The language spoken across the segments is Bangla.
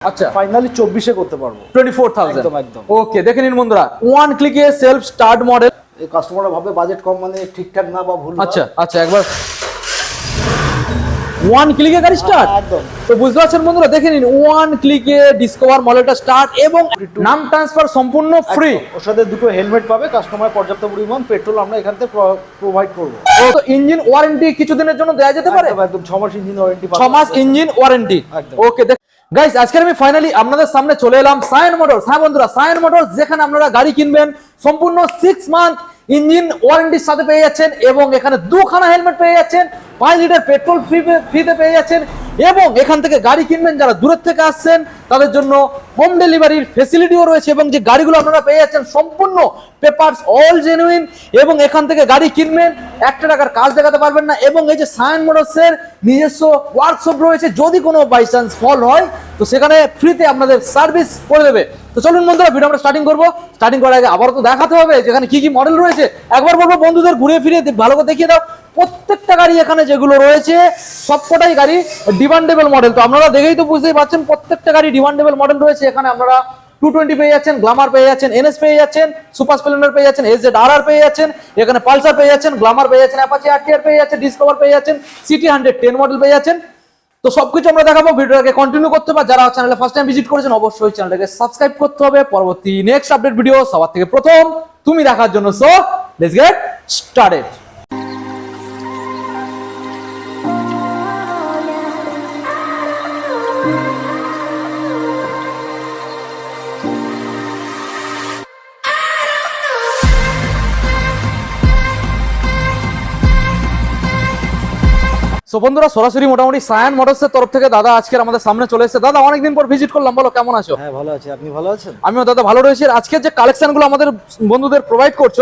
আচ্ছা। ফাইনালি চব্বিশে করতে পারব। টোয়েন্টি ফোর থাউজেন্ড একদম, একদম। ওকে দেখে নিন বন্ধুরা। ওয়ান ক্লিকে সেলফ স্টার্ট মডেল এই কাস্টমাররা ভাবে বাজেট কম মানে ঠিকঠাক না বা ভুল আচ্ছা আচ্ছা একবার। ওয়ান ক্লিকে গাড়ি স্টার্ট একদম। তো বুঝতে পারছেন বন্ধুরা দেখে নিন। ওয়ান ক্লিকে ডিসকভার মডেলটা স্টার্ট এবং নাম ট্রান্সফার সম্পূর্ণ ফ্রি ওর সাথে দুটো হেলমেট পাবে কাস্টমার পর্যাপ্ত পরিমাণ পেট্রোল আমরা এখান থেকে প্রোভাইড করব। তো ইঞ্জিন ওয়ারেন্টি কিছুদিনের জন্য দেওয়া যেতে পারে? একদম, মাস ইঞ্জিন ওয়ারেন্টি ছ মাস ইঞ্জিন ওয়ারেন্টি একদম। ওকে গাইস আজকে আমি ফাইনালি আপনাদের সামনে চলে এলাম সায়ন মোটরস হ্যাঁ বন্ধুরা সায়ন মোটরস যেখানে আপনারা গাড়ি কিনবেন, সম্পূর্ণ সিক্স মান্থ ইঞ্জিন ওয়ারেন্টির সাথে পেয়ে যাচ্ছেন এবং এখানে দুখানা হেলমেট পেয়ে যাচ্ছেন, পাঁচ লিটার পেট্রোল ফ্রি ফ্রিতে পেয়ে যাচ্ছেন। এবং এখান থেকে গাড়ি কিনবেন যারা দূরের থেকে আসছেন, তাদের জন্য হোম ডেলিভারির ফেসিলিটিও রয়েছে এবং যে গাড়িগুলো আপনারা পেয়ে যাচ্ছেন সম্পূর্ণ পেপারস অল জেনুইন এবং এখান থেকে গাড়ি কিনবেন, একটা টাকার কাজ দেখাতে পারবেন না এবং এই যে সায়ন মোটরসের নিজস্ব ওয়ার্কশপ রয়েছে, যদি কোনো বাই চান্স ফল হয়, তো সেখানে ফ্রিতে আপনাদের সার্ভিস করে দেবে। তো চলুন বন্ধুরা ভিডিও আমরা স্টার্টিং করব। স্টার্টিং করার আগে আবার তো দেখাতে হবে যেখানে কি কি মডেল রয়েছে। একবার বলব, বন্ধুদের ঘুরে ফিরে ভালো করে দেখিয়ে দাও। প্রত্যেকটা গাড়ি এখানে যেগুলো রয়েছে, সবকটাই গাড়ি ডিমান্ডেবল মডেল তো আপনারা দেখেই তো বুঝতেই পারছেন, প্রত্যেকটা গাড়ি ডিমান্ডেবল মডেল রয়েছে। এখানে আপনারা টু টোয়েন্টি পেয়ে যাচ্ছেন গ্লামার পেয়ে যাচ্ছেন এনএস পেয়ে যাচ্ছেন সুপার স্প্লেন্ডার পেয়ে যাচ্ছেন এস জেড আর আর পেয়ে যাচ্ছেন, এখানে পালসার পেয়ে যাচ্ছেন গ্লামার পেয়ে যাচ্ছেন অ্যাপাচি আর পেয়ে যাচ্ছেন ডিসকভার পেয়ে যাচ্ছেন সিটি হান্ড্রেড টেন মডেল পেয়ে যাচ্ছেন। তো সবকিছু আমরা দেখাবো, ভিডিওটাকে কন্টিনিউ করতে হবে। যারা চ্যানেলে ফার্স্ট টাইম ভিজিট করেছেন, অবশ্যই চ্যানেলটাকে সাবস্ক্রাইব করতে হবে। পরবর্তী নেক্সট আপডেট ভিডিও সবার থেকে প্রথম, তুমি দেখার জন্য। সো লেটস গেট স্টার্টেড বন্ধুরা সরাসরি মোটামুটি সায়ান মোটরসের তরফ থেকে দাদা আজকের আমাদের সামনে চলে এসেছে। দাদা অনেকদিন পর ভিজিট করলাম বলো কেমন আছো? হ্যাঁ ভালো আছি। আপনি ভালো আছেন? আমিও দাদা ভালো রয়েছি। আর আজকের যে কালেকশনগুলো আমাদের বন্ধুদের প্রোভাইড করছ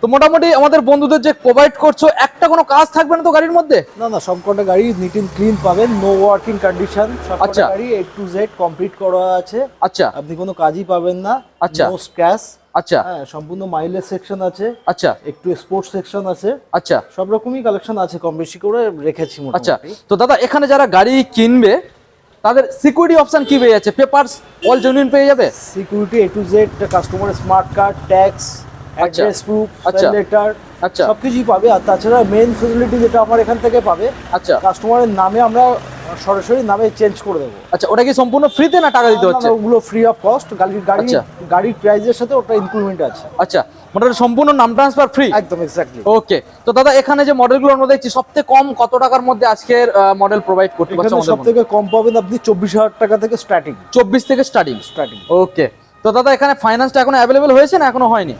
তো মোটামুটি আমাদের বন্ধুদের যে প্রোভাইড করছ একটা কোনো কাজ থাকবে না তো গাড়ির মধ্যে? না না সব সবকটা গাড়ি নিট এন্ড ক্লিন পাবেন নো ওয়ার্কিং কন্ডিশন সবকটা আচ্ছা। গাড়ি এ টু জেড কমপ্লিট করা আছে। আচ্ছা। আপনি কোনো কাজই পাবেন না আচ্ছা। নো স্ক্র্যাচ আচ্ছা। হ্যাঁ সম্পূর্ণ মাইলেজ সেকশন আছে। আচ্ছা। একটু স্পোর্টস সেকশন আছে। আচ্ছা। সব রকমই কালেকশন আছে কম বেশি করে রেখেছি আচ্ছা তো দাদা এখানে যারা গাড়ি কিনবে তাদের সিকিউরিটি অপশন কি পেয়ে যাচ্ছে? পেপারস অল জেনুইন পেয়ে যাবে? Security A to Z customer smart card tax address proof আচ্ছা। লেটার আচ্ছা। সবকিছুই পাবে। আর তাছাড়া মেইন ফেসিলিটি যেটা আমার এখান থেকে পাবে আচ্ছা। কাস্টমারের নামে আমরা সরাসরি নামে চেঞ্জ করে দেবো। আচ্ছা ওটা কি সম্পূর্ণ ফ্রিতে না টাকা দিতে হচ্ছে? ওগুলো ফ্রি অফ কস্ট গাড়ির গাড়ি আচ্ছা। গাড়ির প্রাইজের সাথে ওটা ইনক্লুডমেন্ট আছে। আচ্ছা মোটামুটি সম্পূর্ণ নাম ট্রান্সফার ফ্রি একদম এক্স্যাক্টলি ওকে তো দাদা এখানে যে মডেলগুলো আমরা দেখছি সবথেকে কম কত টাকার মধ্যে আজকের মডেল প্রোভাইড করতে পারছে সবথেকে সব থেকে কম পাবেন আপনি চব্বিশ হাজার টাকা থেকে স্টার্টিং চব্বিশ থেকে স্টার্টিং স্টার্টিং ওকে তো দাদা এখানে ফাইন্যান্সটা এখন অ্যাভেলেবেল হয়েছে না এখনও হয়নি?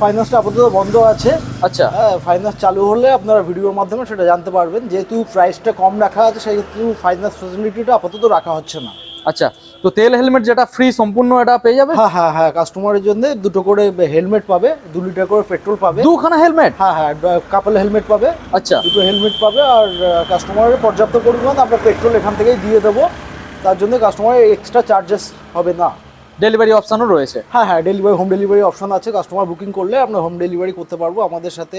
ফাইন্যান্সটা আপাতত বন্ধ আছে। আচ্ছা। হ্যাঁ ফাইন্যান্স চালু হলে আপনারা ভিডিওর মাধ্যমে সেটা জানতে পারবেন। যেহেতু প্রাইসটা কম রাখা আছে সেহেতু ফাইন্যান্স ফেসিলিটিটা আপাতত রাখা হচ্ছে না। আচ্ছা তো তেল হেলমেট যেটা ফ্রি সম্পূর্ণ এটা পেয়ে যাবে? হ্যাঁ হ্যাঁ হ্যাঁ কাস্টমারের জন্য দুটো করে হেলমেট পাবে দু লিটার করে পেট্রোল পাবে। দুখানা হেলমেট হ্যাঁ হ্যাঁ কাপল হেলমেট পাবে। আচ্ছা। দুটো হেলমেট পাবে আর কাস্টমারের পর্যাপ্ত পরিমাণ আমরা পেট্রোল এখান থেকেই দিয়ে দেবো। তার জন্য কাস্টমারের এক্সট্রা চার্জেস হবে না। ডেলিভারি অপশনও রয়েছে। হ্যাঁ হ্যাঁ ডেলিভারি হোম ডেলিভারি অপশন আছে। কাস্টমার বুকিং করলে আমরা হোম ডেলিভারি করতে পারব। আমাদের সাথে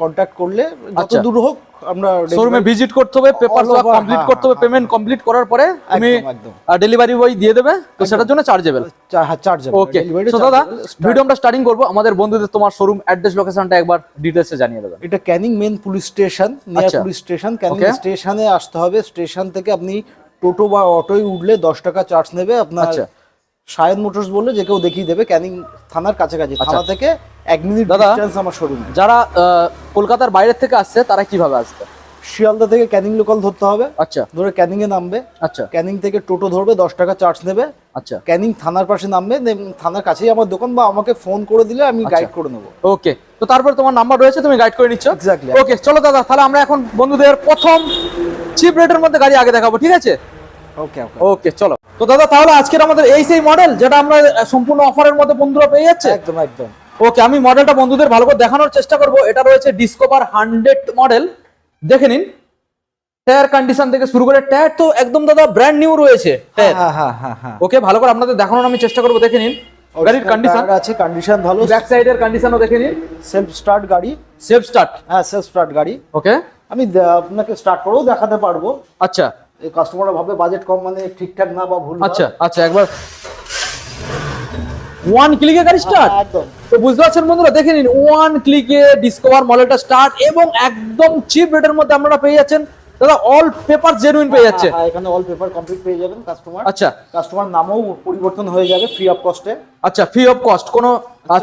কন্ট্যাক্ট করলে যত আচ্ছা। দূর হোক আমরা শোরুমে ভিজিট করতে হবে পেপার All কমপ্লিট হ্যাঁ, করতে হবে হ্যাঁ, পেমেন্ট কমপ্লিট করার পরে তুমি একদম। ডেলিভারি বয় দিয়ে দেবে তো সেটার জন্য চার্জেবল হ্যাঁ চার্জ ওকে তো দাদা ভিডিও আমরা স্টার্টিং করব। আমাদের বন্ধুদের তোমার শোরুম অ্যাড্রেস লোকেশনটা একবার ডিটেইলসে জানিয়ে দেবেন। এটা Canning main police station near. Police station Canning স্টেশনে আসতে হবে। স্টেশন থেকে আপনি টোটো বা অটোয় উঠলে দশ টাকা চার্জ নেবে আপনার আচ্ছা। সায়ন মোটরস বললে যে কেউ দেখিয়ে দেবে ক্যানিং থানার কাছাকাছি থানা থেকে এক মিনিট দাদা। আমার শোরুম যারা আহ, কলকাতার বাইরের থেকে আসছে তারা কীভাবে আসবে শিয়ালদা থেকে ক্যানিং লোকাল ধরতে হবে। আচ্ছা। ধরে ক্যানিং এ নামবে। আচ্ছা। ক্যানিং থেকে টোটো ধরবে দশ টাকা চার্জ নেবে। আচ্ছা। ক্যানিং থানার পাশে নামবে থানার কাছেই আমার দোকান বা আমাকে ফোন করে দিলে আমি আচ্ছা। গাইড করে নেব। ওকে তো তারপর তোমার নাম্বার রয়েছে তুমি গাইড করে নিচ্ছ? Exactly. ওকে চলো দাদা তাহলে আমরা এখন বন্ধুদের প্রথম চিপ রেটের মধ্যে গাড়ি আগে দেখাবো ঠিক আছে? ওকে ওকে ওকে চলো। তো দাদা তাহলে আজকের আমাদের এই সেই মডেল যেটা আমরা সম্পূর্ণ অফারের মধ্যে বন্ধুরা পেয়ে যাচ্ছে? একদম একদম। ওকে আমি মডেলটা বন্ধুদের ভালো করে দেখানোর চেষ্টা করব। এটা রয়েছে ডিসকভার হান্ড্রেড মডেল দেখে নিন। টায়ার কন্ডিশন থেকে শুরু করে টায়ার তো একদম দাদা ব্র্যান্ড নিউ রয়েছে হ্যাঁ হ্যাঁ হ্যাঁ ওকে ভালো করে আপনাদের দেখানোর আমি চেষ্টা করব দেখে নিন। গাড়ির কন্ডিশন আছে কন্ডিশন ভালো। ব্যাক সাইডের কন্ডিশনও দেখে নিন। সেলফ স্টার্ট গাড়ি। সেফ স্টার্ট হ্যাঁ সেলফ স্টার্ট গাড়ি। ওকে। আমি আপনাকে স্টার্ট করেও দেখাতে পারব। আচ্ছা। এই কাস্টমাররা ভাবে বাজেট কম মানে ঠিকঠাক না বা ভুল আচ্ছা আচ্ছা একবার ওয়ান ক্লিকে গাড়ি স্টার্ট তো বুঝতে পারছেন বন্ধুরা দেখে নিন ওয়ান ক্লিকে ডিসকভার মডেলটা স্টার্ট এবং একদম চিপ রেটের মধ্যে আপনারা পেয়ে যাচ্ছেন। দাদা অল পেপার জেনুইন পেয়ে যাচ্ছে। হ্যাঁ, এখানে অল পেপার কমপ্লিট পেয়ে যাবেন কাস্টমার আচ্ছা। কাস্টমার নামও পরিবর্তন হয়ে যাবে ফ্রি অফ কস্টে আচ্ছা ফ্রি অফ কস্ট কোনো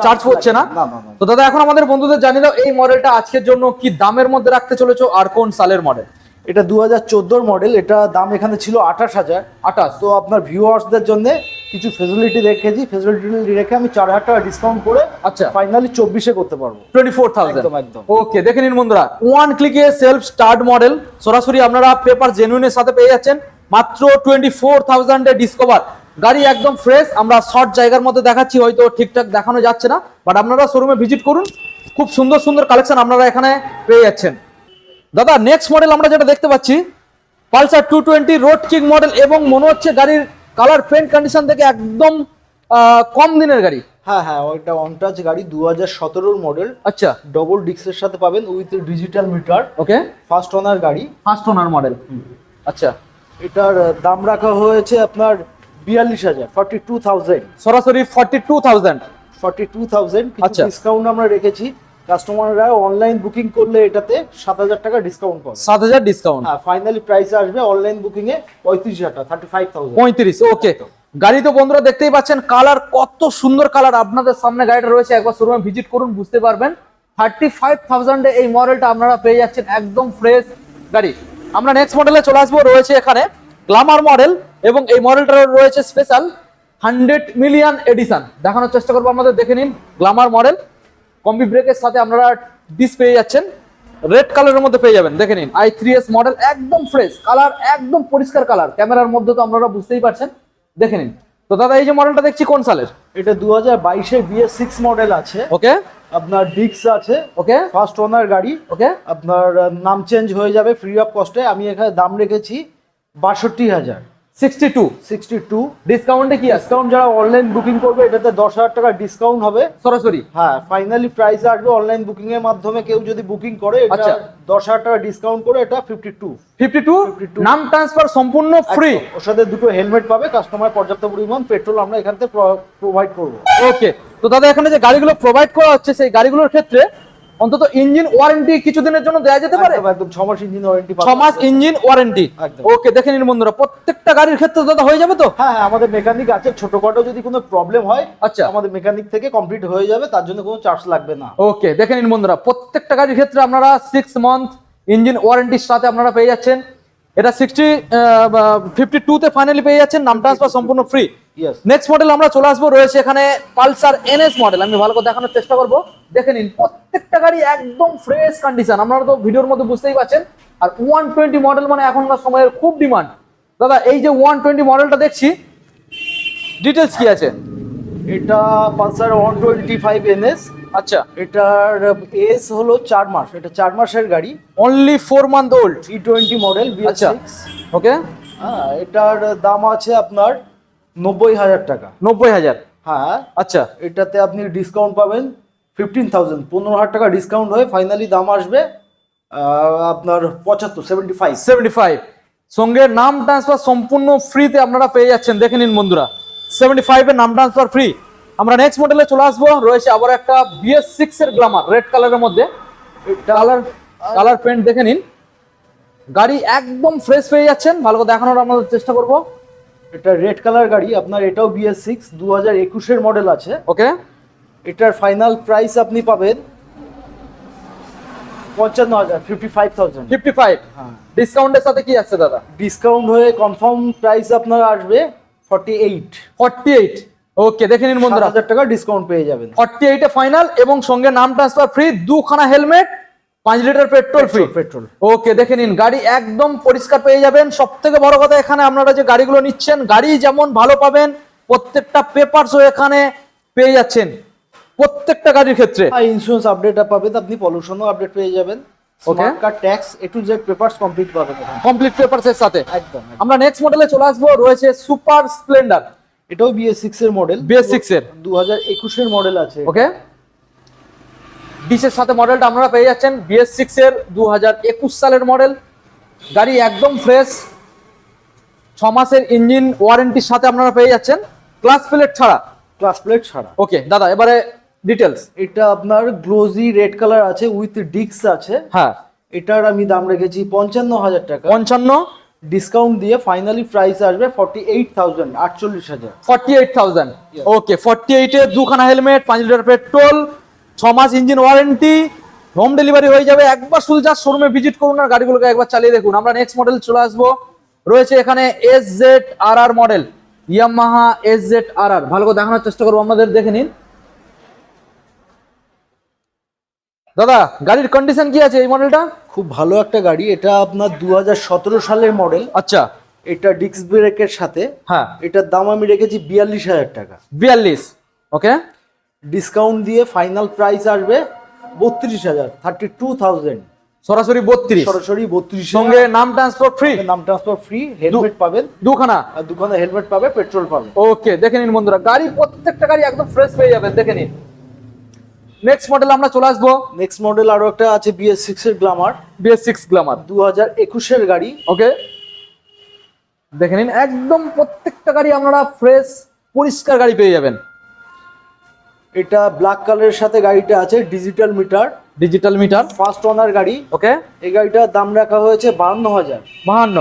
চার্জ না, না। তো দাদা এখন আমাদের বন্ধুদের জানিয়ে দাও এই মডেলটা আজকের জন্য কি দামের মধ্যে রাখতে চলেছো আর কোন সালের মডেল এটা দু হাজার চোদ্দোর মডেল এটা দাম এখানে ছিল আঠাশ হাজার। আঠাশ। তো আপনার ভিউয়ার্সদের জন্য কিছু ফেসিলিটি রেখেছি ফেসিলিটি রেখে আমি চার হাজার টাকা ডিসকাউন্ট করে আচ্ছা। ফাইনালি চব্বিশে করতে পারব। টোয়েন্টি ফোর থাউজেন্ড একদম, একদম। ওকে দেখে নিন বন্ধুরা। ওয়ান ক্লিকে সেলফ স্টার্ট মডেল সরাসরি আপনারা পেপার জেনুইনের সাথে পেয়ে যাচ্ছেন। মাত্র টোয়েন্টি ফোর থাউজেন্ডে ডিসকভার গাড়ি একদম ফ্রেশ আমরা শর্ট জায়গার মধ্যে দেখাচ্ছি হয়তো ঠিকঠাক দেখানো যাচ্ছে না। বাট আপনারা শোরুমে ভিজিট করুন। খুব সুন্দর সুন্দর কালেকশন আপনারা এখানে পেয়ে যাচ্ছেন। দাদা নেক্সট মডেল আমরা যেটা দেখতে পাচ্ছি Pulsar two twenty road king model এবং মনে হচ্ছে গাড়ির কালার পেন্ট কন্ডিশন থেকে একদম কম দিনের গাড়ি। হ্যাঁ হ্যাঁ ওইটা অনটাচ গাড়ি দু হাজার সতেরোর মডেল আচ্ছা। ডবল ডিক্সের সাথে পাবেন with digital meter okay first owner গাড়ি। ফার্স্ট ওনার মডেল আচ্ছা। এটার দাম রাখা হয়েছে আপনার বিয়াল্লিশ হাজার ফর্টি টু থাউজেন্ড সরাসরি forty two thousand forty two thousand. Discount আমরা রেখেছি। কাস্টমাররা অনলাইন বুকিং করলে এটাতে সাত হাজার টাকা ডিসকাউন্ট পাবে। সাত হাজার ডিসকাউন্ট হ্যাঁ ফাইনালি প্রাইস আসবে অনলাইন বুকিং এ পঁয়ত্রিশ হাজার টাকা থার্টি ফাইভ থাউজেন্ড পঁয়ত্রিশ ওকে গাড়ি তো বন্ধুরা দেখতেই পাচ্ছেন কালার কত সুন্দর কালার আপনাদের সামনে গাড়িটা রয়েছে একবার শোরুমে ভিজিট করুন বুঝতে পারবেন। থার্টি ফাইভ থাউজেন্ডে এই মডেলটা আপনারা পেয়ে যাচ্ছেন একদম ফ্রেশ গাড়ি। আমরা নেক্সট মডেলে চলে আসব রয়েছে এখানে গ্লামার মডেল এবং এই মডেলটা রয়েছে স্পেশাল হান্ড্রেড মিলিয়ন এডিশন দেখানোর চেষ্টা করব আমাদের দেখে নিন গ্লামার মডেল কম্বি ব্রেকের সাথে আপনারা ডিস পেয়ে যাচ্ছেন। রেড কালারের মধ্যে পেয়ে যাবেন দেখে নিন। আই থ্রি এস মডেল একদম ফ্রেশ কালার একদম পরিষ্কার কালার ক্যামেরার মধ্যে তো আপনারা বুঝতেই পারছেন। দেখে নিন। তো দাদা এই যে মডেলটা দেখছি কোন সালের? এটা দু হাজার বাইশে বিএস সিক্স মডেল আছে। ওকে। আপনার ডিক্স আছে। ওকে। ফার্স্ট ওনার গাড়ি। ওকে। আপনার নাম চেঞ্জ হয়ে যাবে ফ্রি অফ কস্টে আমি এখানে দাম রেখেছি বাষট্টি হাজার। সিক্সটি টু সিক্সটি টু ডিসকাউন্টে কি ডিসকাউন্ট যারা অনলাইন বুকিং করবে এটাতে টাকা ডিসকাউন্ট হবে। সরাসরি? হ্যাঁ ফাইনালি প্রাইস আসবে অনলাইন বুকিং এর মাধ্যমে কেউ যদি বুকিং করে এটা আচ্ছা। টাকা ডিসকাউন্ট করে এটা ফিফটি টু ফিফটি টু 52 নাম ট্রান্সফার সম্পূর্ণ ফ্রি ওর সাথে দুটো হেলমেট পাবে কাস্টমার পর্যাপ্ত পরিমাণ পেট্রোল আমরা এখান থেকে প্রোভাইড করব। ওকে তো দাদা এখানে যে গাড়িগুলো প্রোভাইড করা হচ্ছে সেই গাড়িগুলোর ক্ষেত্রে অন্তত ইঞ্জিন ওয়ারেন্টি কিছুদিনের জন্য দেওয়া যেতে পারে? একদম ছ মাস ইঞ্জিন ওয়ারেন্টি মাস ইঞ্জিন ওয়ারেন্টি। ওকে দেখে নিন বন্ধুরা প্রত্যেকটা গাড়ির ক্ষেত্রে দাদা হয়ে যাবে তো? হ্যাঁ হ্যাঁ আমাদের মেকানিক আছে ছোটখাটো যদি কোনো প্রবলেম হয় আচ্ছা। আমাদের মেকানিক থেকে কমপ্লিট হয়ে যাবে তার জন্য কোনো চার্জ লাগবে না। ওকে দেখে নিন বন্ধুরা প্রত্যেকটা গাড়ির ক্ষেত্রে আপনারা সিক্স মান্থ ইঞ্জিন ওয়ারেন্টির সাথে আপনারা পেয়ে যাচ্ছেন। এটা সিক্সটি ফিফটি টুতে ফাইনালি পেয়ে যাচ্ছেন নাম ট্রান্সফার সম্পূর্ণ ফ্রি নেক্সট মডেল আমরা চলে আসব রয়েছে এখানে পালসার এনএস মডেল আমি ভালো করে দেখানোর চেষ্টা করব। দেখে নিন প্রত্যেকটা গাড়ি একদম ফ্রেশ কন্ডিশন আপনারা তো ভিডিওর মধ্যে বুঝতেই পারছেন। আর ওয়ান টোয়েন্টি মডেল মানে এখনকার সময়ের খুব ডিমান্ড দাদা এই যে ওয়ান টোয়েন্টি মডেলটা দেখছি ডিটেলস কি আছে? এটা Pulsar one twenty five NS আচ্ছা। এটার এস হলো চার মাস। এটা চার মাসের গাড়ি। Only four month old E twenty model আচ্ছা। ওকে হ্যাঁ এটার দাম আছে আপনার নব্বই হাজার টাকা। নব্বই হাজার? হ্যাঁ। আচ্ছা। এটাতে আপনি ডিসকাউন্ট পাবেন ফিফটিন থাউজেন্ড পনেরো হাজার টাকা ডিসকাউন্ট হয়ে ফাইনালি দাম আসবে আপনার পঁচাত্তর সেভেন্টি ফাইভ সেভেন্টি ফাইভ সঙ্গে নাম ট্রান্সফার সম্পূর্ণ ফ্রিতে আপনারা পেয়ে যাচ্ছেন। দেখে নিন বন্ধুরা। সেভেন্টি ফাইভের নাম ট্রান্সফার ফ্রি আমরা নেক্সট মডেলে চলে আসব। রয়েছে আবার একটা বিএস সিক্স এর গ্লামার রেড কালারের মধ্যে। কালার কালার পেন্ট দেখে নিন। গাড়ি একদম ফ্রেশ পেয়ে যাচ্ছেন। ভালো করে দেখানোর আমরা চেষ্টা করব। এটা রেড কালার গাড়ি আপনার এটাও বিএস সিক্স দু হাজার একুশের মডেল আছে। ওকে এটার ফাইনাল প্রাইস আপনি পাবেন পঞ্চান্ন হাজার fifty five thousand fifty five হ্যাঁ ডিসকাউন্টের সাথে কি আছে দাদা? ডিসকাউন্ট হয়ে কনফার্ম প্রাইস আপনার আসবে forty eight forty eight okay দেখে নিন বন্ধুরা। হাজার টাকা ডিসকাউন্ট পেয়ে যাবেন। ফর্টি এইটে ফাইনাল এবং সঙ্গে নাম ট্রান্সফার ফ্রি দুখানা হেলমেট পাঁচ litre petrol free petrol okay দেখে নিন গাড়ি একদম পরিষ্কার পেয়ে যাবেন। সব থেকে বড় কথা এখানে আপনারা যে গাড়িগুলো নিচ্ছেন গাড়ি যেমন ভালো পাবেন প্রত্যেকটা পেপারসও এখানে পেয়ে যাচ্ছেন। প্রত্যেকটা গাড়ির ক্ষেত্রে। ইন্স্যুরেন্স আপডেট পাবেন আপনি পলিউশনও আপডেট পেয়ে যাবেন। Tax A to Z papers complete পাবেন কমপ্লিট পেপারস এর সাথে। একদম। আমরা নেক্সট মডেলে চলে আসব রয়েছে সুপার স্প্লেন্ডার এটাও বিএস সিক্স এর মডেল বিএস সিক্স এর? দু হাজার একুশের মডেল আছে। ওকে ডিসের সাথে মডেলটা আপনারা পেয়ে যাচ্ছেন। বিএস সিক্স এর দু হাজার একুশ সালের মডেল গাড়ি একদম ফ্রেশ ছ মাসের ইঞ্জিন ওয়ারেন্টির সাথে আপনারা পেয়ে যাচ্ছেন। ক্লাস প্লেট ছাড়া। ক্লাস প্লেট ছাড়া। ওকে দাদা এবারে ডিটেলস এটা আপনার গ্লোজি রেড কালার আছে উইথ ডিক্স আছে। হ্যাঁ। এটার আমি দাম রেখেছি পঞ্চান্ন হাজার টাকা। পঞ্চান্ন ডিসকাউন্ট দিয়ে ফাইনালি প্রাইস আসবে ফর্টি এইট থাউজেন্ড আটচল্লিশ হাজার। Forty eight thousand okay forty এইটে দুখানা হেলমেট পাঁচ লিটার পেট্রোল ছ মাস ইঞ্জিন ওয়ারেন্টি হোম ডেলিভারি হয়ে যাবে। একবার শুধু যা শোরুমে ভিজিট করুন আর গাড়িগুলোকে একবার চালিয়ে দেখুন। আমরা নেক্সট মডেল চলে আসব। রয়েছে এখানে S Z R R model Yamaha S Z R R ভালো করে দেখানোর চেষ্টা করব আমাদের দেখে নিন। দাদা গাড়ির কন্ডিশন কি আছে এই মডেলটা খুব ভালো একটা গাড়ি এটা আপনার দু হাজার সতেরো সালের মডেল আচ্ছা। এটা ডিস্ক ব্রেকের সাথে। হ্যাঁ। এটার দাম আমি রেখেছি বিয়াল্লিশ হাজার টাকা। বিয়াল্লিশ ওকে? ডিসকাউন্ট দিয়ে ফাইনাল প্রাইস আসবে বত্রিশ হাজার থার্টি টু থাউজেন্ড সরাসরি বত্রিশ। সরাসরি বত্রিশ। সঙ্গে নাম ট্রান্সপোর্ট ফ্রি নাম ট্রান্সফার ফ্রি হেলমেট পাবেন। দুখানা? আর দুখানে হেলমেট পাবে পেট্রোল পাবে ওকে দেখে নিন বন্ধুরা গাড়ি প্রত্যেকটা গাড়ি একদম ফ্রেশ পেয়ে যাবেন দেখে নিন। নেক্সট মডেল আমরা চলে আসব। নেক্সট মডেল আরও একটা আছে বিএস সিক্স এর গ্লামার বিএস সিক্স গ্লামার দু হাজার একুশের গাড়ি। ওকে দেখে নিন একদম প্রত্যেকটা গাড়ি আপনারা ফ্রেশ পরিষ্কার গাড়ি পেয়ে যাবেন। এটা ব্ল্যাক কালারের সাথে গাড়িটা আছে digital meter digital meter first owner গাড়ি। ওকে এই গাড়িটার দাম রাখা হয়েছে বাহান্ন হাজার। বাহান্ন।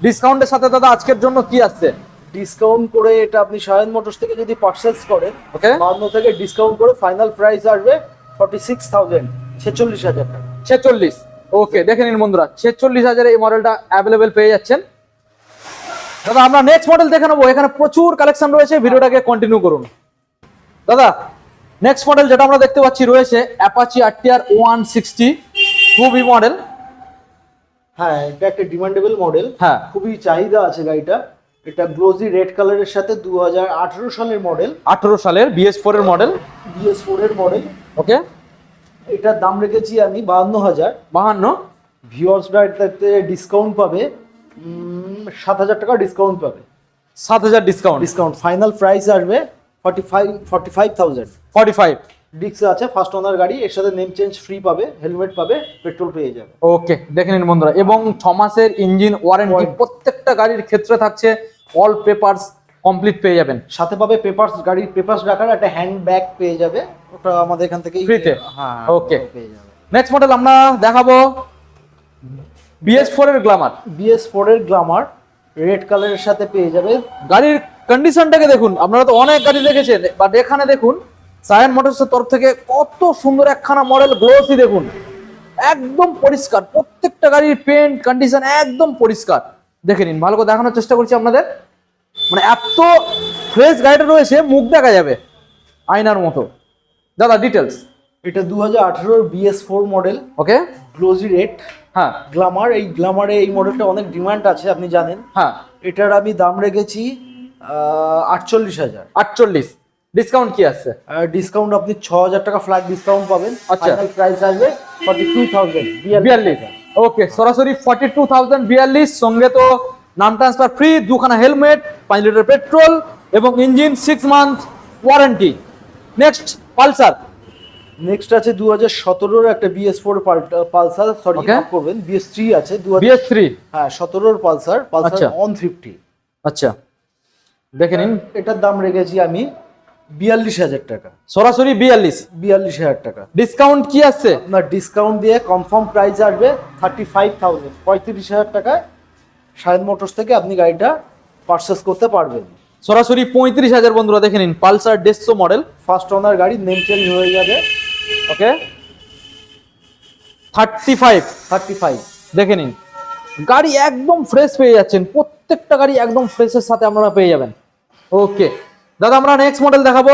ডিসকাউন্টের সাথে দাদা আজকের জন্য কি আসছে? ডিসকাউন্ট করে এটা আপনি সায়ন মোটরস থেকে যদি পার্সেস করেন ওকে বাহান্ন থেকে ডিসকাউন্ট করে ফাইনাল প্রাইস আসবে ফর্টি সিক্স থাউজেন্ড ছেচল্লিশ হাজার ছেচল্লিশ। ওকে দেখে নিন বন্ধুরা ছেচল্লিশ হাজারে এই মডেলটা অ্যাভেলেবেল পেয়ে যাচ্ছেন। দাদা আমরা নেক্সট মডেল দেখে নেব। এখানে প্রচুর কালেকশন রয়েছে ভিডিওটাকে কন্টিনিউ করুন। দাদা নেক্সট মডেল যেটা আমরা দেখতে পাচ্ছি রয়েছে Apache RTR one sixty two B model হ্যাঁ এটা একটা ডিমান্ডেবল মডেল হ্যাঁ। খুবই চাহিদা আছে গাড়িটা এটা গ্লোজি রেড কালারের সাথে দু হাজার আঠেরো সালের মডেল আঠেরো সালের বিএস ফোর এর মডেল বিএস ফোর এর মডেল ওকে এটার দাম রেখেছি আমি বাহান্ন হাজার। বাহান্ন? ভিওর্সরা এটাতে ডিসকাউন্ট পাবে। সাত হাজার টাকা ডিসকাউন্ট পাবে। সাত হাজার ডিসকাউন্ট ডিসকাউন্ট ফাইনাল প্রাইস আসবে forty five forty five thousand forty five ডিক্স আছে ফার্স্ট ওনার গাড়ি এর সাথে নেম চেঞ্জ ফ্রি পাবে হেলমেট পাবে পেট্রোল পেয়ে যাবে। ওকে দেখে নিন বন্ধুরা। এবং ছ মাসের ইঞ্জিন ওয়ারেন্টি। প্রত্যেকটা গাড়ির ক্ষেত্রে থাকছে অল পেপারস কমপ্লিট পেয়ে যাবেন। সাথে পাবে পেপারস গাড়ির পেপারস রাখার একটা হ্যান্ড ব্যাগ পেয়ে যাবে। ওটা আমাদের এখান থেকে Free তে? হ্যাঁ ওকে পেয়ে যাবে। নেক্সট মডেল আমরা দেখাবো বিএস ফোর এর গ্লামার বিএস ফোর এর গ্লামার রেড কালারের সাথে পেয়ে যাবে। গাড়ির কন্ডিশনটাকে দেখুন আপনারা তো অনেক গাড়ি দেখেছেন বাট এখানে দেখুন সায়ন মোটরসের তরফ থেকে কত সুন্দর একখানা মডেল গ্লোসি দেখুন। একদম পরিষ্কার প্রত্যেকটা গাড়ির পেন্ট কন্ডিশন একদম পরিষ্কার। দেখে নিন ভালো করে দেখানোর চেষ্টা করছি আপনাদের। মানে এত ফ্রেশ গাড়িটা রয়েছে মুখ দেখা যাবে আয়নার মতো। দাদা ডিটেলস এটা দু হাজার আঠেরোর BS four model okay glossy red হ্যাঁ। গ্লামার এই গ্লামারে এই মডেলটা অনেক ডিমান্ড আছে আপনি জানেন। হ্যাঁ। এটার আমি দাম রেখেছি আটচল্লিশ হাজার। আটচল্লিশ। ডিসকাউন্ট কি আছে? ডিসকাউন্ট আপনি ছ হাজার টাকা ফ্ল্যাট ডিসকাউন্ট পাবেন। আচ্ছা। প্রাইস আসবে ফর্টি টু থাউজেন্ড বিয়াল্লিশ। ওকে সরাসরি ফর্টি টু থাউজেন্ড বিয়াল্লিশ সঙ্গে তো নাম ট্রান্সফার ফ্রি দুখানা হেলমেট পাঁচ লিটার পেট্রোল এবং engine six month warranty next Pulsar next আছে দু হাজার সতেরোর একটা বিএস ফোর পালসার সরি করবেন বিএস থ্রি আছে দু হাজার বিএস থ্রি হ্যাঁ সতেরোর পালসার পালসার। ওয়ান ফিফটি আচ্ছা। দেখে নিন। এটার দাম রেখেছি আমি বিয়াল্লিশ হাজার টাকা। সরাসরি বিয়াল্লিশ? বিয়াল্লিশ হাজার টাকা। ডিসকাউন্ট কি আসছে আপনার ডিসকাউন্ট দিয়ে কনফার্ম প্রাইস আসবে থার্টি ফাইভ থাউজেন্ড পঁয়ত্রিশ হাজার টাকায় সায়ন মোটরস থেকে আপনি গাড়িটা পারচেস করতে পারবেন। সরাসরি পঁয়ত্রিশ হাজার বন্ধুরা দেখে নিন পালসার ডেসো মডেল ফার্স্ট ওনার গাড়ি নেম চেঞ্জ হয়ে যাবে। Okay thirty five thirty five দেখে নিন গাড়ি একদম ফ্রেশ পেয়ে যাচ্ছেন। প্রত্যেকটা গাড়ি একদম ফ্রেশের সাথে আপনারা পেয়ে যাবেন। ওকে দাদা আমরা নেক্সট মডেল দেখাবো।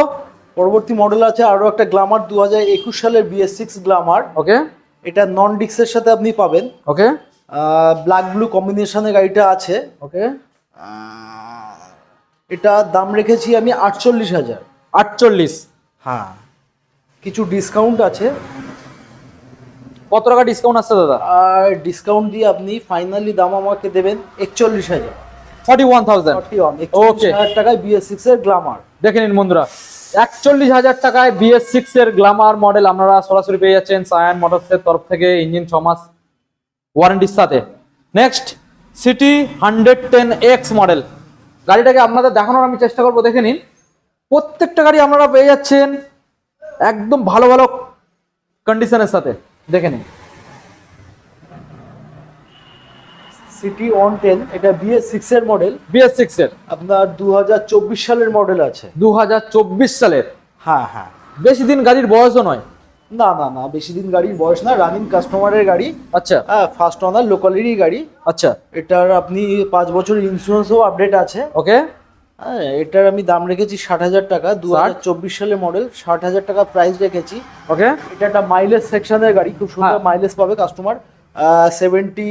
পরবর্তী মডেল আছে আরও একটা গ্লামার দু হাজার একুশ সালের বিএস সিক্স গ্লামার ওকে এটা নন ডিক্সের সাথে আপনি পাবেন। ওকে ব্ল্যাক ব্লু কম্বিনেশনে গাড়িটা আছে। ওকে এটা দাম রেখেছি আমি আটচল্লিশ হাজার। আটচল্লিশ। হ্যাঁ। কিছু ডিসকাউন্ট আছে। কত টাকা ডিসকাউন্ট আসছে দাদা? আর ডিসকাউন্ট দিয়ে আপনি ফাইনালি দাম আমাকে দেবেন একচল্লিশ হাজার। Forty one thousand forty one একচল্লিশ হাজার টাকায় এর দেখে নিন বন্ধুরা একচল্লিশ হাজার টাকায় বিএস সিক্স এর গ্লামার মডেল আপনারা সরাসরি পেয়ে যাচ্ছেন সায়ান তরফ থেকে ইঞ্জিন ছ মাস ওয়ারেন্টির সাথে। Next CT hundred ten X model গাড়িটাকে আপনাদের দেখানোর আমি চেষ্টা করব দেখে নিন। প্রত্যেকটা গাড়ি আপনারা পেয়ে যাচ্ছেন একদম ভালো ভালো কন্ডিশনের সাথে। দেখে নিন। সিটি ওয়ান টেন এটা বিএস সিক্স এর মডেল বিএস সিক্স এর। আপনার দু হাজার চব্বিশ সালের মডেল আছে। দু হাজার চব্বিশ সালের? হ্যাঁ হ্যাঁ। বেশি দিন গাড়ির বয়সও নয়? না না না বেশি দিন গাড়ির বয়স না রানিং কাস্টমারের গাড়ি। আচ্ছা। হ্যাঁ ফার্স্ট অনার লোকালেরই গাড়ি। আচ্ছা। এটার আপনি পাঁচ বছর ইন্স্যুরেন্সও আপডেট আছে। ওকে। হ্যাঁ এটার আমি দাম রেখেছি ষাট হাজার টাকা দু হাজার চব্বিশ সালের মডেল ষাট হাজার টাকা প্রাইস রেখেছি। ওকে। এটা একটা মাইলেজ সেকশনের গাড়ি খুব সুন্দর হ্যাঁ। মাইলেজ পাবে কাস্টমার সেভেন্টি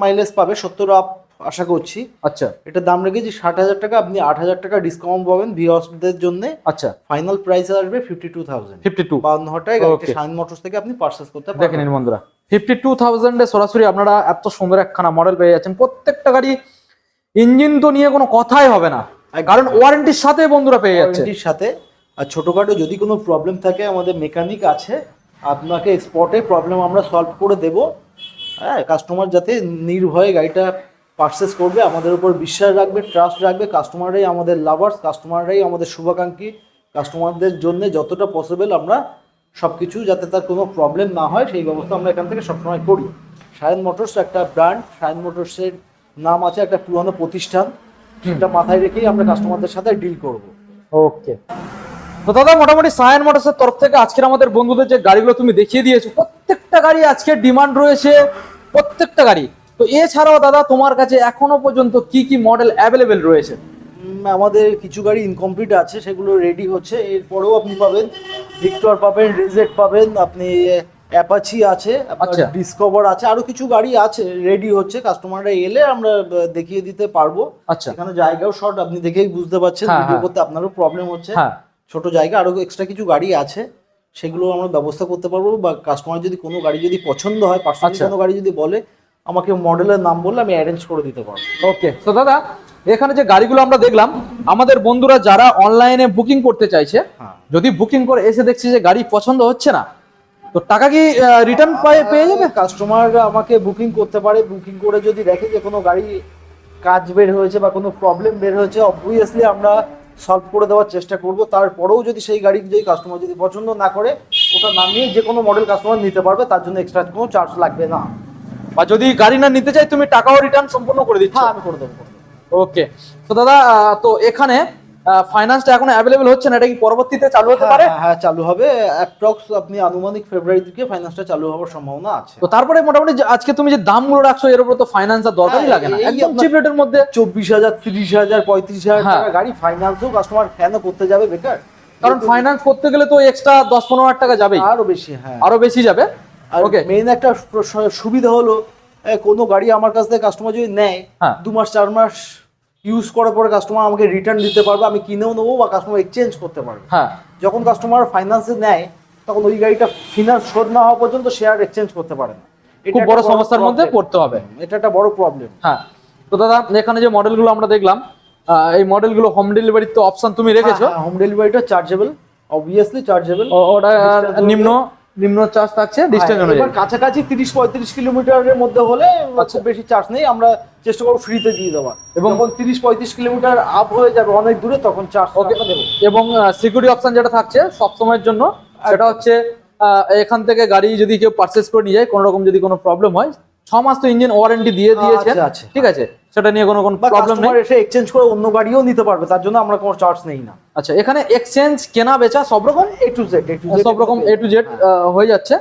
মাইলেজ পাবে সত্তর আপ আশা করছি। আচ্ছা। এটার দাম রেখেছি ষাট হাজার টাকা আপনি আট হাজার টাকা ডিসকাউন্ট পাবেন ভিওসদের জন্য। আচ্ছা। ফাইনাল প্রাইস আসবে fifty two thousand fifty two বাউন্ন হাজার টাকা শাইন মোটরস থেকে আপনি পারচেস করতে দেখে পারবেন নিন বন্ধুরা। ফিফটি টু থাউজেন্ডে সরাসরি আপনারা এত সুন্দর একখানা মডেল পেয়ে যাচ্ছেন। প্রত্যেকটা গাড়ি ইঞ্জিন তো নিয়ে কোনো কথাই হবে না। কারণ ওয়ারেন্টির সাথে বন্ধুরা পেয়ে যাচ্ছে। ওয়ারেন্টির সাথে। আর ছোটখাটো যদি কোনো প্রবলেম থাকে আমাদের মেকানিক আছে আপনাকে স্পটে প্রবলেম আমরা সলভ করে দেব। হ্যাঁ কাস্টমার যাতে নির্ভয়ে গাড়িটা পারচেস করবে আমাদের উপর বিশ্বাস রাখবে ট্রাস্ট রাখবে কাস্টমাররাই আমাদের লাভার্স কাস্টমাররাই আমাদের শুভাকাঙ্ক্ষী কাস্টমারদের জন্য যতটা পসিবল আমরা সব কিছু যাতে তার কোনো প্রবলেম না হয় সেই ব্যবস্থা আমরা এখান থেকে সবসময় করি। সায়ন মোটরস একটা ব্র্যান্ড সায়ন মোটরসের নাম আছে একটা পুরনো প্রতিষ্ঠান। সেটা মাথায় রেখেই আমরা কাস্টমারদের সাথে ডিল করব। ওকে তো দাদা মোটামুটি সায়ন মোটরসের তরফ থেকে আজকের আমাদের বন্ধুদের যে গাড়িগুলো তুমি দেখিয়ে দিয়েছ প্রত্যেকটা গাড়ি আজকে ডিমান্ড রয়েছে। প্রত্যেকটা গাড়ি। তো এছাড়াও দাদা তোমার কাছে এখনও পর্যন্ত কি কি মডেল অ্যাভেলেবেল রয়েছে? আমাদের কিছু গাড়ি ইনকমপ্লিট আছে সেগুলো রেডি হচ্ছে। এরপরেও আপনি পাবেন ভিক্টর পাবেন রিজেট পাবেন আপনি অ্যাপাচি আছে আচ্ছা। ডিসকভার আছে আরও কিছু গাড়ি আছে রেডি হচ্ছে কাস্টমাররা এলে আমরা দেখিয়ে দিতে পারব। আচ্ছা। এখানে জায়গাও শর্ট আপনি দেখেই বুঝতে পারছেন হ্যাঁ, ভিডিও হ্যাঁ। করতে আপনারও প্রবলেম হচ্ছে। হ্যাঁ। ছোট জায়গা আরও এক্সট্রা কিছু গাড়ি আছে। সেগুলো আমরা ব্যবস্থা করতে পারব বা কাস্টমার যদি কোনো গাড়ি যদি পছন্দ হয় পার্সোনালি আচ্ছা। কোনো গাড়ি যদি বলে আমাকে মডেলের নাম বললে আমি অ্যারেঞ্জ করে দিতে পারব। ওকে তো দাদা এখানে যে গাড়িগুলো আমরা দেখলাম আমাদের বন্ধুরা যারা অনলাইনে বুকিং করতে চাইছে হ্যাঁ। যদি বুকিং করে এসে দেখছি যে গাড়ি পছন্দ হচ্ছে না তো টাকা কি রিটার্ন পেয়ে পেয়ে যাবে? কাস্টমার আমাকে বুকিং করতে পারে বুকিং করে যদি দেখে যে কোনো গাড়ি কাজ বের হয়েছে বা কোনো প্রবলেম বের হয়েছে অবভিয়াসলি আমরা সলভ করে দেওয়ার চেষ্টা করব। তারপরেও যদি সেই গাড়ি যদি কাস্টমার যদি পছন্দ না করে ওটা নামিয়ে যে কোনো মডেল কাস্টমার নিতে পারবে তার জন্য এক্সট্রা কোনো চার্জ লাগবে না। বা যদি গাড়ি না নিতে চাই তুমি টাকাও রিটার্ন সম্পূর্ণ করে দিচ্ছ। হ্যাঁ আমি করে দেবো ওকে তো দাদা তো এখানে ফাইন্যান্সটা এখন অ্যাভেলেবেল হচ্ছে না এটা কি পরবর্তীতে চালু হতে পারে? হ্যাঁ হ্যাঁ চালু হবে। অ্যাপ্রক্স আপনি আনুমানিক ফেব্রুয়ারি ফাইন্যান্সটা চালু হওয়ার সম্ভাবনা আছে। তো তারপরে মোটামুটি আজকে তুমি যে দামগুলো রাখছো এর উপর তো ফাইন্যান্স আর দরকারই হ্যাঁ, লাগে না। একদম চিপ রেটের মধ্যে চব্বিশ হাজার তিরিশ হাজার পঁয়ত্রিশ হাজার হ্যাঁ। টাকা গাড়ি ফাইন্যান্সও কাস্টমার কেন করতে যাবে বেকার? কারণ ফাইন্যান্স করতে গেলে তো এক্সট্রা দশ পনেরো হাজার টাকা যাবেই। আরও বেশি হ্যাঁ। আরও বেশি যাবে। ওকে মেইন একটা সুবিধা হলো কোনো গাড়ি আমার কাছ থেকে কাস্টমার যদি নেয় হ্যাঁ। দু মাস চার মাস ইউজ করার পরে কাস্টমার আমাকে রিটার্ন দিতে পারবে আমি কিনেও নেব বা কাস্টমার এক্সচেঞ্জ করতে পারবে। হ্যাঁ। যখন কাস্টমার ফাইন্যান্সে নেয় তখন ওই গাড়িটা ফিনান্স শোধ না হওয়া পর্যন্ত আর এক্সচেঞ্জ করতে পারে না। খুব বড় সমস্যার মধ্যে পড়তে হবে। এটা একটা বড় প্রবলেম হ্যাঁ। তো দাদা এখানে যে মডেলগুলো আমরা দেখলাম এই মডেলগুলো হোম ডেলিভারির তো অপশন তুমি রেখেছো? হোম ডেলিভারিটা চার্জেবল অবভিয়াসলি চার্জেবল ওটা নিম্ন নিম্ন চার্জ থাকছে ডিস্টেন্স হ্যাঁ, অনুযায়ী। কাছাকাছি তিরিশ পঁয়ত্রিশ কিলোমিটারের মধ্যে হলে আচ্ছা। খুব বেশি চার্জ নেই আমরা চেষ্টা করব ফ্রিতে দিয়ে দেওয়ার। এবং- তিরিশ পঁয়ত্রিশ কিলোমিটার আপ হয়ে যাবে অনেক দূরে তখন চার্জ দেবো। এবং সিকিউরিটি অপশন যেটা থাকছে সবসময়ের জন্য সেটা হচ্ছে এখান থেকে গাড়ি যদি কেউ পারচেস করে নিয়ে যায় কোনো রকম যদি কোনো প্রবলেম হয় ছ মাস তো ইঞ্জিন ওয়ারেন্টি দিয়ে দিয়েছেন। আচ্ছা, আচ্ছা। ঠিক আছে সেটা নিয়ে কোনো কোনো প্রবলেম নেই। এসে এক্সচেঞ্জ করে অন্য গাড়িও নিতে পারবে তার জন্য আমরা কোনো চার্জ নেই না। আচ্ছা এখানে এক্সচেঞ্জ কেনা বেচা সব রকম? এ টু জেড সব রকম এ টু জেড হয়ে। যাচ্ছে।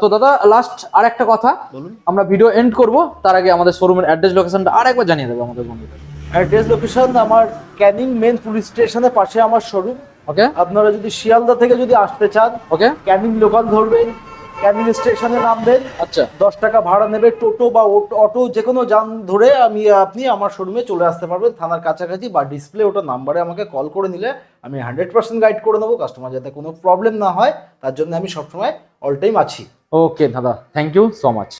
তো দাদা লাস্ট আর একটা কথা আমরা ভিডিও এন্ড করব তার আগে আমাদের শোরুমের অ্যাড্রেস লোকেশনটা আর একবার জানিয়ে দেবো আমাদের বন্ধুদের। অ্যাড্রেস লোকেশন আমার ক্যানিং মেন পুলিশ স্টেশনের পাশে আমার শোরুম ওকে আপনারা যদি শিয়ালদা থেকে যদি আসতে চান ওকে ক্যানিং লোকাল ধরবেন। ক্যানিং স্টেশনে নামবেন। আচ্ছা। দশ টাকা ভাড়া নেবে টোটো বা অটো যে কোনো যান ধরে আমি আপনি আমার শোরুমে চলে আসতে পারবেন। থানার কাছাকাছি বা ডিসপ্লে ওটা নাম্বারে আমাকে কল করে নিলে আমি হান্ড্রেড পার্সেন্ট গাইড করে নেব কাস্টমার যাতে কোনো প্রবলেম না হয়। তার জন্য আমি সবসময় অল টাইম আছি। ওকে দাদা থ্যাংক ইউ সো মাচ।